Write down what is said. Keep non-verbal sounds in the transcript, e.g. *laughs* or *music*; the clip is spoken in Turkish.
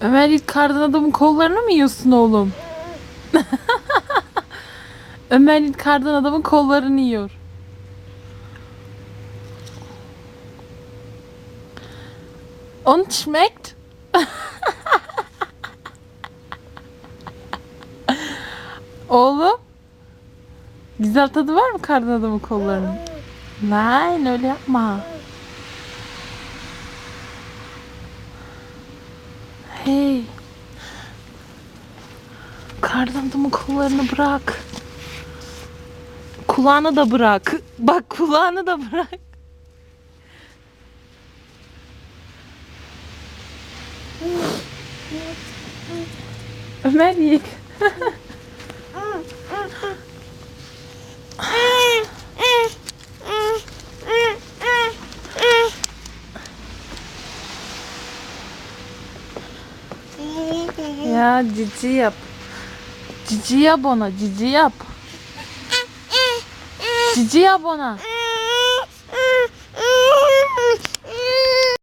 Ömer ilk kardan adamın kollarını mı yiyorsun oğlum? *laughs* Ömer ilk kardan adamın kollarını yiyor. Und schmeckt? *laughs* oğlum? Güzel tadı var mı kardan adamın kollarının? Nein öyle yapma. Hey. Kardan adamın kollarını bırak. Kulağını da bırak. Bak kulağını da bırak. Ömer yık. *laughs* Ya cici yap. Cici yap ona, cici yap. Cici yap ona.